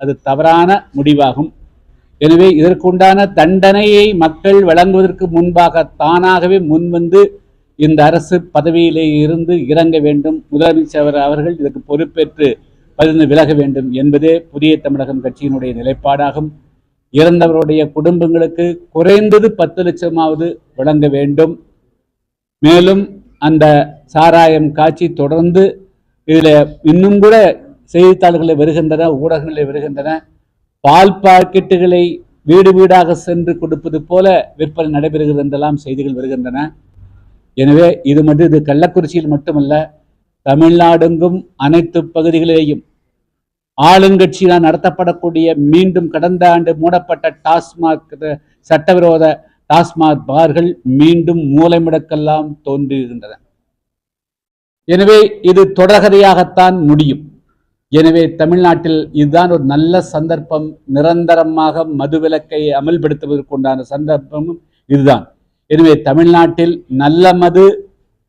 அது தவறான முடிவாகும். எனவே இதற்குண்டான தண்டனையை மக்கள் வழங்குவதற்கு முன்பாக தானாகவே முன்வந்து இந்த அரசு பதவியிலே இருந்து இறங்க வேண்டும். முதலமைச்சர் அவர்கள் இதற்கு பொறுப்பேற்று பதிந்து விலக வேண்டும் என்பதே புதிய தமிழகம் கட்சியினுடைய நிலைப்பாடாகும். இறந்தவருடைய குடும்பங்களுக்கு குறைந்தது பத்து லட்சமாவது வழங்க வேண்டும். மேலும் அந்த சாராயம் காட்சி தொடர்ந்து இதில் இன்னும் கூட செய்தித்தாள்களை வருகின்றன ஊடகங்களை வருகின்றன. பால் பாக்கெட்டுகளை வீடு வீடாக சென்று கொடுப்பது போல விற்பனை நடைபெறுகிறது என்றெல்லாம் செய்திகள் வருகின்றன. எனவே இது மட்டும் இது கள்ளக்குறிச்சியில் மட்டுமல்ல தமிழ்நாடெங்கும் அனைத்து பகுதிகளிலேயும் ஆளுங்கட்சியினால் நடத்தப்படக்கூடிய மீண்டும் கடந்த ஆண்டு மூடப்பட்ட டாஸ்மாக் சட்டவிரோத டாஸ்மாக் பார்கள் மீண்டும் மூலைமுடக்கெல்லாம் தோன்றுகின்றன. எனவே இது தொடர்கதையாகத்தான் முடியும். எனவே தமிழ்நாட்டில் இதுதான் ஒரு நல்ல சந்தர்ப்பம் நிரந்தரமாக மதுவிலக்கை அமல்படுத்துவதற்குண்டான சந்தர்ப்பமும் இதுதான். எனவே தமிழ்நாட்டில் நல்ல மது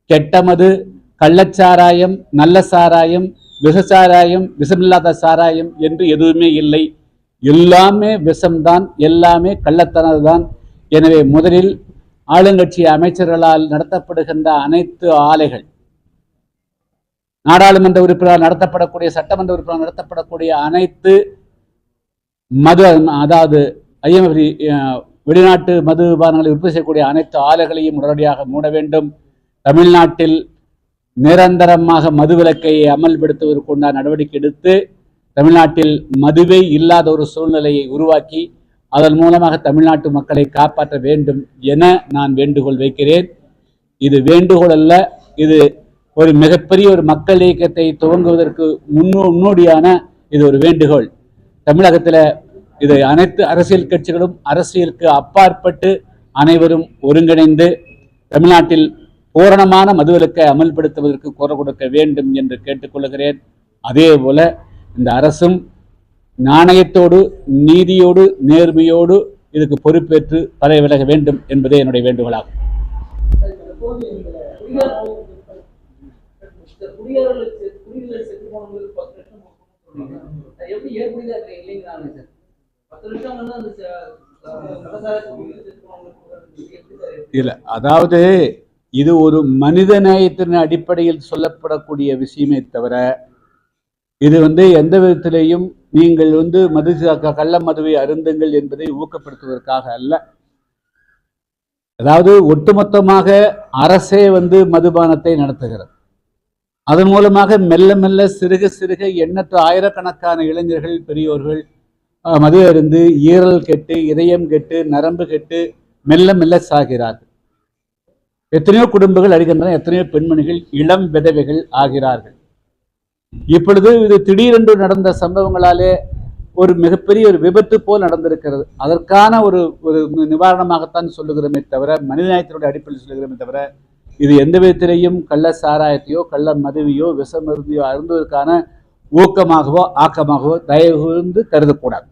கெட்ட மது கள்ளச்சாராயம் நல்ல சாராயம் விஷசாராயம் விஷமில்லாத சாராயம் என்று எதுவுமே இல்லை. எல்லாமே விஷம்தான் எல்லாமே கள்ளத்தனது தான் எனவே முதலில் ஆளுங்கட்சி அமைச்சர்களால் நடத்தப்படுகின்ற அனைத்து ஆலைகள் நாடாளுமன்ற உறுப்பினரால் நடத்தப்படக்கூடிய சட்டமன்ற உறுப்பினரால் நடத்தப்படக்கூடிய அனைத்து மது அதாவது ஐஎம்எஃப் வெளிநாட்டு மது விபாரங்களை உற்பத்தி செய்யக்கூடிய அனைத்து ஆலைகளையும் உடனடியாக மூட வேண்டும். தமிழ்நாட்டில் நிரந்தரமாக மதுவிலக்கை அமல்படுத்துவதற்குண்டான நடவடிக்கை எடுத்து தமிழ்நாட்டில் மதுவே இல்லாத ஒரு சூழ்நிலையை உருவாக்கி அதன் மூலமாக தமிழ்நாட்டு மக்களை காப்பாற்ற வேண்டும் என நான் வேண்டுகோள் வைக்கிறேன். இது வேண்டுகோள் அல்ல இது ஒரு மிகப்பெரிய ஒரு மக்கள் இயக்கத்தை துவங்குவதற்கு முன்னோ முன்னோடியான இது ஒரு வேண்டுகோள். தமிழகத்தில் இது அனைத்து அரசியல் கட்சிகளும் அரசியலுக்கு அப்பாற்பட்டு அனைவரும் ஒருங்கிணைந்து தமிழ்நாட்டில் பூரணமான மதுவிலக்கை அமல்படுத்துவதற்கு குரல் கொடுக்க வேண்டும் என்று கேட்டுக்கொள்கிறேன். அதே போல இந்த அரசும் நாணயத்தோடு நீதியோடு நேர்மையோடு இதுக்கு பொறுப்பேற்று பதவி விலக வேண்டும் என்பதே என்னுடைய வேண்டுகோளாகும். இந்த குடியரசு குடிகளை செத்து போனவங்களுக்கு பத்து லட்சம் எப்படி ஏற்புடையதா இருக்கு இல்லைங்கிறாங்க சார். பத்து லட்சம் வந்து அந்த இல்ல அதாவது இது ஒரு மனித நேயத்தின் அடிப்படையில் சொல்லப்படக்கூடிய விஷயமே தவிர இது வந்து எந்த விதத்திலையும் நீங்கள் வந்து மது கள்ள மதுவை அருந்துங்கள் என்பதை ஊக்கப்படுத்துவதற்காக அல்ல. அதாவது ஒட்டுமொத்தமாக அரசே வந்து மதுபானத்தை நடத்துகிறது. அதன் மூலமாக மெல்ல மெல்ல சிறுக சிறுக எண்ணற்ற ஆயிரக்கணக்கான இளைஞர்கள் பெரியோர்கள் அஹ், மது அருந்து ஈரல் கெட்டு இதயம் கெட்டு நரம்பு கெட்டு மெல்ல மெல்ல சாகிறார்கள். எத்தனையோ குடும்பங்கள் அழிகின்றன எத்தனையோ பெண்மணிகள் இளம் விதவைகள் ஆகிறார்கள். இப்பொழுது இது திடீரென்று நடந்த சம்பவங்களாலே ஒரு மிகப்பெரிய ஒரு விபத்து போல் நடந்திருக்கிறது. அதற்கான ஒரு ஒரு நிவாரணமாகத்தான் சொல்லுகிறோமே தவிர மனிதநேயத்தினுடைய அடிப்படையில் சொல்லுகிறோமே தவிர இது எந்த விதத்திலையும் கள்ள சாராயத்தையோ கள்ள மதுவையோ விஷ மருந்தையோ அருந்துவதற்கான ஊக்கமாகவோ ஆக்கமாகவோ தயவு கருதக்கூடாது.